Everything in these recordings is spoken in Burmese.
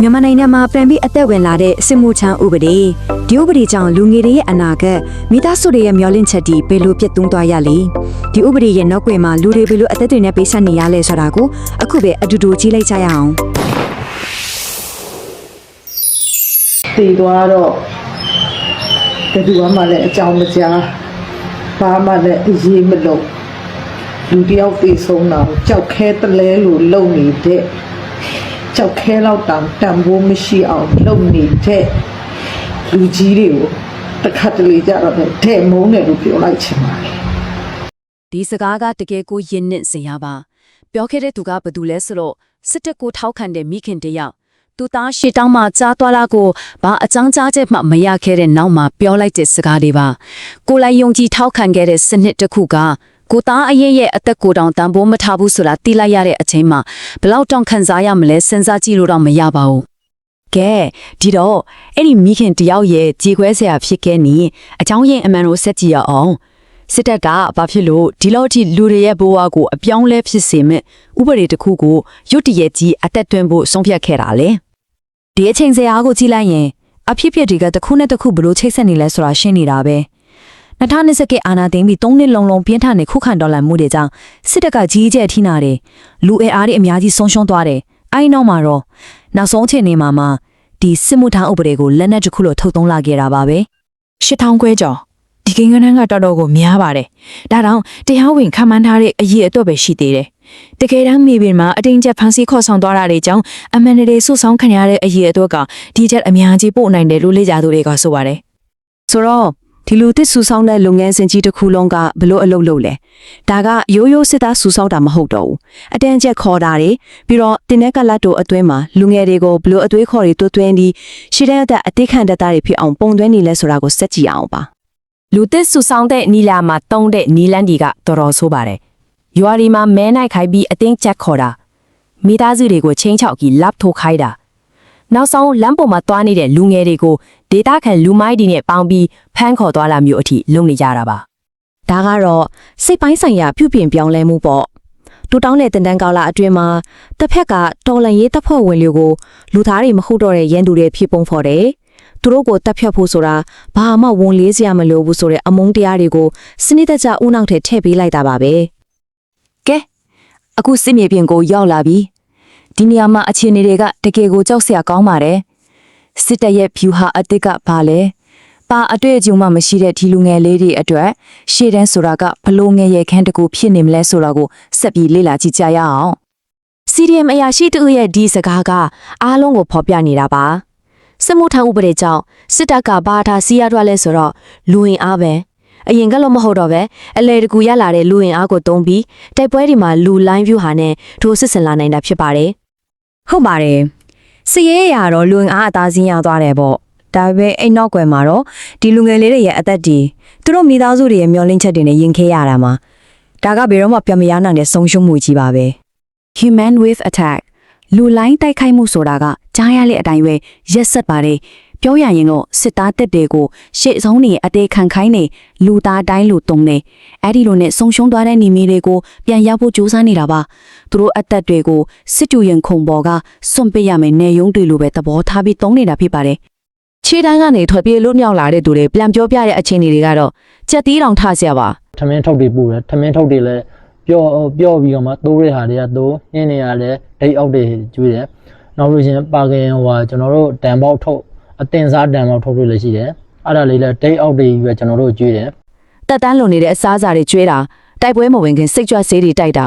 မြန်မာနိုင်ငံမှာပြန်ပြီးအသက်ဝင်လာတဲ့စစ်မှုထမ်းဥပဒေဒီဥပဒေကြောင့်လူငယ်တွေရဲ့အနာဂတ်မိသားစုတွေရဲ့မျှော်လင့်ချက်တွေဘယ်လိုပြတ်သွန်းသွားရလဲဒီဥပဒေရဲ့နောက်ွယ်မှာလူတွေဘယ်လိုအသက်တွေနဲ့ပေးဆက်နေရလဲဆိုတာကိုအခုပဲအတူတူကြည့်လိုက်ကြရအောင်တည်သွားတော့ဘယ်သူမှလည်းအကြောင်းမကြားဘာမှလည်းအရေးမလို့လူတယောက်ပြေဆုံးတော့ကြောက်ခဲတလဲလို့လုံနေတဲ့ ကြောက်ခဲတော့တောင်တန်ဖိုးမရှိအောင်လုံနေတဲ့လူကြီးတွေကိုတစ်ခါတလေကြတော့လည်းတဲ့မုန်းတယ်လို့ပြောလိုက်ချင်ပါတယ်ဒီစကားကတကယ်ကိုယဉ်နစ်စရာပါပြောခဲ့တဲ့သူကဘယ်သူလဲဆိုတော့စစ်တပ်ကိုထောက်ခံတဲ့မိခင်တယောက်သူသားရှေ့တောင်းမှကြားသွားလာကိုဘာအကြောင်းကြားချက်မှမရခဲ့တဲ့နောက်မှာပြောလိုက်တဲ့စကားတွေပါကိုလိုက်ယုံကြည်ထောက်ခံခဲ့တဲ့စနစ်တစ်ခုက ကိုသားအရင်ရဲ့အသက်ကိုယ်တောင်တန်ဖိုးမထားဘူးဆိုတာသိလိုက်ရတဲ့အချိန်မှာဘယ်လောက်တောင်ခံစားရမလဲစဉ်းစားကြည့်လို့တော့မရပါဘူးကဲဒီတော့အဲ့ဒီမိခင်တယောက်ရဲ့ကြေခွဲဆရာဖြစ်ခဲ့နေအချောင်းရင်အမှန်ကိုဆက်ကြည့်ရအောင်စစ်တပ်ကဘာဖြစ်လို့ဒီလောက်ထိလူတွေရဲ့ဘဝကိုအပြောင်းလဲဖြစ်စေမဲ့ဥပဒေတစ်ခုကိုရွတ်တရက်ကြီးအသက်သွင်းဖို့ဆုံးဖြတ်ခဲ့တာလေဒီအချိန်စရာကိုကြည့်လိုက်ရင်အဖြစ်ဖြစ်တွေကတစ်ခုနဲ့တစ်ခုဘလို့ချိတ်ဆက်နေလဲဆိုတာရှင်းနေတာပဲ 2020ကအာနာသိမ်းပြီး3နှစ်လုံးလုံးပြင်းထန်တဲ့ခုခံတော်လှန်မှုတွေကြောင့်စစ်တပ်ကကြီးကျယ်ထိနာတယ်လူအင်အားတွေအများကြီးဆုံးရှုံးသွားတယ်အဲဒီနောက်မှာတော့နောက်ဆုံးအချိန်နေမှာမှဒီစစ်မှုထမ်းဥပဒေကိုလက်နက်တစ်ခုလိုထုတ်သုံးလာခဲ့တာပါပဲရှစ်ထောင်ခွဲကျော်ဒီကိန်းကနန်းကတော်တော်ကိုများပါတယ်ဒါတောင်တရားဝင်ခံမှန်းထားတဲ့အရေးအတွက်ပဲရှိသေးတယ်တကယ်တမ်းမြေပြင်မှာအတင်းကျပ်ဖန်ဆီးခေါ်ဆောင်သွားတာတွေကြောင့်အမှန်တည်းဆုဆောင်ခံရတဲ့အရေးအတွက်ကဒီချက်အများကြီးပို့နိုင်တယ်လို့လေ့လာသူတွေကဆိုပါတယ်ဆိုတော့ ဒီလိုတစ်ဆူဆောင်းတဲ့လုပ်ငန်းစဉ်ကြီးတစ်ခုလုံးကဘလို့အလုပ်လုပ်လဲဒါကရိုးရိုးစစ်သားဆူဆောက်တာမဟုတ်တော့ဘူးအတန်းချက်ခေါ်တာတွေပြီးတော့တင်းတဲ့ကလတ်တို့အတွင်းမှာလူငယ်တွေကိုဘလို့အသွေးခေါ်တွေတွတ်သွင်းပြီးရှေ့တဲ့အသက်အသေးခံတတ်တာတွေဖြစ်အောင်ပုံသွင်းနေလဲဆိုတာကိုစက်ကြည့်အောင်ပါလူသစ်ဆူဆောင်တဲ့နီလာမှာတုံးတဲ့နီလန်းဒီကတော်တော်ဆိုးပါတယ်ရွာဒီမှာမဲနိုင်ခိုင်းပြီးအတင်းချက်ခေါ်တာမိသားစုတွေကိုချင်းချောက်ကြီးလက်ထိုးခိုင်းတာ နောက်ဆုံးလမ်းပေါ်မှာတွားနေတဲ့လူငယ်တွေကိုဒေတာခံလူမိုက်ဒီနဲ့ပေါင်းပြီးဖမ်းခေါ်သွားလာမျိုးအထိလုပ်နေကြတာပါဒါကတော့စိတ်ပိုင်းဆိုင်ရာပြုပြင်ပြောင်းလဲမှုပေါ့တူတောင်းတဲ့တန်တန်းကောက်လာအတွင်းမှာတစ်ဖက်ကတော်လန်ရေးတပ်ဖွဲ့ဝင်တွေကိုလူသားတွေမဟုတ်တော့တဲ့ရန်သူတွေဖြစ်ပုံဖော်တယ်သူတို့ကိုတပ်ဖြတ်ဖို့ဆိုတာဘာမှဝန်လေးစရာမလိုဘူးဆိုတဲ့အမုန်းတရားတွေကိုစနစ်တကျဦးနောက်ထဲထည့်ပေးလိုက်တာပါပဲကဲအခုစစ်မြေပြင်ကိုရောက်လာပြီ ဒီနေရာမှာအခြေအနေတွေကတကယ်ကိုကြောက်စရာကောင်းပါတယ်စစ်တပ်ရဲ့ဖြူဟာအစ်စ်ကဘာလဲပါအတွေ့အကြုံမှမရှိတဲ့ဒီလူငယ်လေးတွေအတွက်ရှေ့တန်းဆိုတာကဘလို့ငယ်ရဲ့ခန်းတကူဖြစ်နေမလဲဆိုတာကိုဆက်ပြီးလေ့လာကြည့်ကြရအောင် CDM အရာရှိတူရဲ့ဒီစကားကအားလုံးကိုဖော်ပြနေတာပါစစ်မှုထမ်းဥပဒေကြောင့်စစ်တပ်ကဘာသာစီးရတော့လဲဆိုတော့လူဝင်အားပဲအရင်ကလို့မဟုတ်တော့ပဲအလေတကူရလာတဲ့လူဝင်အားကိုတုံးပြီးတိုက်ပွဲတွေမှာလူလိုင်းဗျူဟာနဲ့ထိုးစစ်ဆင်လာနိုင်တာဖြစ်ပါတယ် ဟုတ်ပါတယ်စရဲရတော့လူဝင်အားအသားစင်းရသွားတယ်ပေါ့ဒါပေမဲ့အိမ်နောက်ကွယ်မှာတော့ဒီလူငယ်လေးတွေရဲ့အသက်တွေသူတို့မိသားစုတွေရဲ့မျောလင့်ချက်တွေနဲ့ရင်ခဲရတာမှာဒါကဘယ်တော့မှပြမရနိုင်တဲ့ဆုံးရှုံးမှုကြီးပါပဲ Human Wave Attack လူလိုင်းတိုက်ခိုက်မှုဆိုတာကကြားရတဲ့အတိုင်းပဲရက်ဆက်ပါတယ် ပြောရရင်တော့စစ်သားတက်တွေကိုရှေ့ဆုံးနေအသေးခံခိုင်းနေလူသားတိုင်းလူတုံနေအဲ့ဒီလိုနဲ့ဆုံးရှုံးသွားတဲ့နေမီတွေကိုပြန်ရောက်ဖို့ကြိုးစားနေတာပါသူတို့အသက်တွေကိုစစ်တူရင်ခုံပေါ်ကစွန့်ပစ်ရမယ်နေယုံတွေလိုပဲသဘောထားပြီးတုံးနေတာဖြစ်ပါတယ်ခြေတန်းကနေထွက်ပြေးလွတ်မြောက်လာတဲ့သူတွေပြန်ပြောပြတဲ့အခြေအနေတွေကတော့ကြက်တီးတောင်ထဆရာပါထမင်းထုတ်တွေပူတယ်ထမင်းထုတ်တွေလည်းပျော့ပျော့ပြီးတော့မှတိုးတဲ့ဟာတွေကတိုးဟင်းတွေကလည်းဒိတ်အောက်တွေကျွေးတယ်နောက်လို့ရှရင်ပါကင်ဟိုဟာကျွန်တော်တို့တန်ပေါက်ထုတ် အတင်စားတန်ပေါက်ထုတ်တွေလည်းရှိတယ်အဲ့ဒါလေးလည်းဒိတ်အောက်တွေပဲကျွန်တော်တို့ကျွေးတယ်တက်တန်းလွန်နေတဲ့အစားအစာတွေကျွေးတာတိုက်ပွဲမဝင်ခင်စိတ်ကြွဆေးတွေတိုက်တာ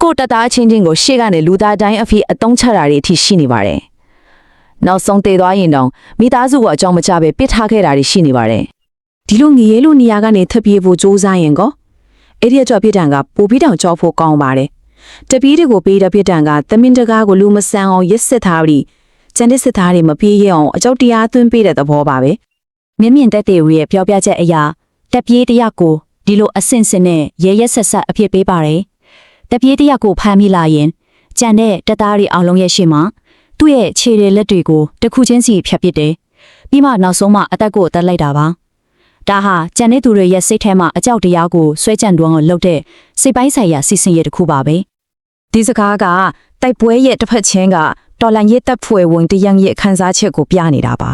ကိုယ့်တက်သားချင်းချင်းကိုရှေ့ကနေလူသားတိုင်းအဖြစ်အတုံးချတာတွေအထိရှိနေပါတယ်နောက်ဆုံးတည်သွားရင်တော့မိသားစုကအကြောင်းမကျပဲပစ်ထားခဲ့တာတွေရှိနေပါတယ်ဒီလိုငရေလိုနေရာကနေထပ်ပြေးဖို့စူးစမ်းရင်ကောအဲ့ဒီအတွက်ပြစ်ဒဏ်ကပိုပြီးတောင်ကြောက်ဖို့ကောင်းပါတယ်တပီးတွေကိုပေးတဲ့ပြစ်ဒဏ်ကသမင်တကားကိုလူမဆန်အောင်ရက်စစ်ထားပြီး ကျန်တဲ့စစ်သားတွေမပြေးရအောင်အကြောက်တရားသွင်းပေးတဲ့သဘောပါပဲမြင့်မြင့်တက်တဲ့ရဲ့ပြောပြချက်အရာတက်ပြေးတရက်ကိုဒီလိုအဆင့်ဆင့်နဲ့ရဲရဲဆက်ဆက်အဖြစ်ပေးပါတယ်။တက်ပြေးတရက်ကိုဖမ်းမိလာရင်ကြံတဲ့တက်သားတွေအောင်လုံးရဲ့ရှေ့မှာသူ့ရဲ့ခြေတွေလက်တွေကိုတစ်ခုချင်းစီဖြတ်ပစ်တယ်။ပြီးမှနောက်ဆုံးမှအသက်ကိုတက်လိုက်တာပါ။ဒါဟာကြံတဲ့သူတွေရဲ့စိတ်ထဲမှာအကြောက်တရားကိုဆွဲကြံတွန်းကိုလှုပ်တဲ့စိတ်ပိုင်းဆိုင်ရာစီစဉ်ရတစ်ခုပါပဲ။ဒီစကားကတိုက်ပွဲရဲ့တစ်ဖက်ချင်းက တော်လန်ရေးတပ်ဖွဲ့ဝင်တရန်ရဲ့အခန်းစားချက်ကိုပြနေတာပါ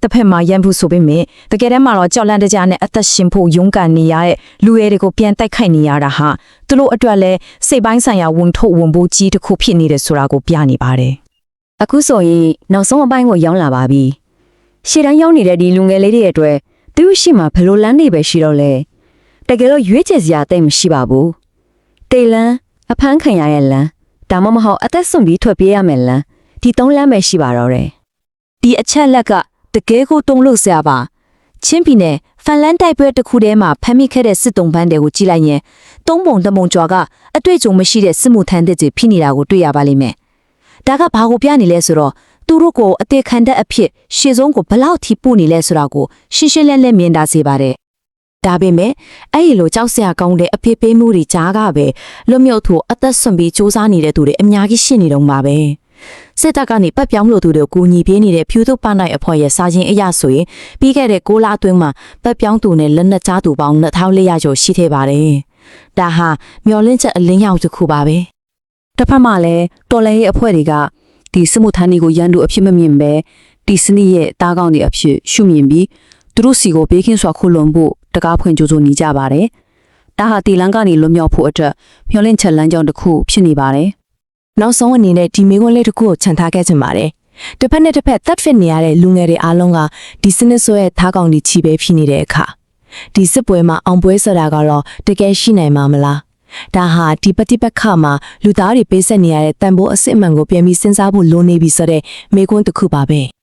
တစ်ဖက်မှာရန်ဘူးဆိုပေမဲ့တကယ်တမ်းမှာတော့ကြောက်လန့်တကြားနဲ့အသက်ရှင်ဖို့ရုန်းကန်နေရတဲ့လူရဲတွေကိုပြန်တိုက်ခိုက်နေရတာဟာသူတို့အတွက်လည်းစိတ်ပိုင်းဆိုင်ရာဝန်ထုတ်ဝန်ပိုးကြီးတစ်ခုဖြစ်နေတယ်ဆိုတာကိုပြနေပါတယ်အခုဆိုရင်နောက်ဆုံးအပိုင်းကိုရောက်လာပါပြီရှေ့တန်းရောက်နေတဲ့ဒီလူငယ်လေးတွေရဲ့အတွက်သူ့ရှိမှဘယ်လိုလမ်းတွေပဲရှိတော့လဲတကယ်တော့ရွေးချယ်စရာတိတ်မရှိပါဘူးတေလန်းအဖမ်းခံရရဲ့လမ်း ဒါမှမဟုတ်အသက်ဆုံးပြီးထွက်ပြေးရမယ်လမ်းဒီသုံးလမ်းပဲရှိပါတော့တယ်ဒီအချက်လက်ကတကယ်ကိုတုံ့လို့ဆရာပါချင်းပြည်နယ်ဖန်လန်းတိုက်ပွဲတစ်ခုထဲမှာဖမ်းမိခဲ့တဲ့စစ်တုံးပန်းတွေကိုကြည့်လိုက်ရင်သုံးပုံတစ်ပုံကျော်ကအတွေ့အကြုံမရှိတဲ့စစ်မှုထမ်းတဲ့တွေဖြစ်နေတာကိုတွေ့ရပါလိမ့်မယ်ဒါကဘာကိုပြနေလဲဆိုတော့သူတို့ကိုအသေးခံတဲ့အဖြစ်ရှေ့ဆုံးကိုဘလောက်ထိပို့နေလဲဆိုတာကိုရှင်းရှင်းလင်းလင်းမြင်တာစေပါတယ် ဒါပေမဲ့အဲ့ဒီလိုကြောက်စရာကောင်းတဲ့အဖေပေးမှုတွေကြားကပဲလွတ်မြောက်သူအသက်ဆွန်ပြီးစူးစမ်းနေတဲ့သူတွေအများကြီးရှိနေတော့မှာပဲစစ်တပ်ကနေပတ်ပြောင်းလို့သူတွေကိုကူညီပေးနေတဲ့ဖြူသုပနိုင်အဖွဲ့ရဲ့စာချင်းအရဆိုရင်ပြီးခဲ့တဲ့6လအတွင်းမှာပတ်ပြောင်းသူနဲ့လက်နက်ကြားသူပေါင်း2400ကျော်ရှိခဲ့ပါတယ်။ဒါဟာမျော်လင့်ချက်အလင်းရောက်တစ်ခုပါပဲ။တစ်ဖက်မှာလည်းတော်လည်းရဲ့အဖွဲ့တွေကဒီစမှုထန်းတွေကိုရန်သူအဖြစ်မမြင်ပဲဒီစနစ်ရဲ့တားကောင်းတွေအဖြစ်ရှုမြင်ပြီးသူတို့စီကိုဘေးကင်းစွာခုလွန်ဖို့ တကားဖွင့်ကြိုးစိုးနေကြပါတယ်။ဒါဟာတီလန်ကနေလွတ်မြောက်ဖို့အတွက်မျော်လင့်ချက်လမ်းကြောင်းတစ်ခုဖြစ်နေပါတယ်။နောက်ဆုံးအနေနဲ့ဒီမိကွန်းလေးတစ်ခုကိုခြံထားခဲ့ချင်ပါတယ်။တစ်ဖက်နဲ့တစ်ဖက်သက်ဖစ်နေရတဲ့လူငယ်တွေအားလုံးကဒီစနစ်ဆိုရဲ့သားကောင်ကြီးချီပဲဖြစ်နေတဲ့အခါဒီစစ်ပွဲမှာအောင်ပွဲဆိုတာကတော့တကယ်ရှိနိုင်မှာမလား။ဒါဟာဒီပฏิပတ်ခမှာလူသားတွေပေးဆက်နေရတဲ့တန်ဖိုးအစ်စ်အမှန်ကိုပြန်ပြီးစဉ်းစားဖို့လိုနေပြီဆိုတဲ့မိကွန်းတစ်ခုပါပဲ။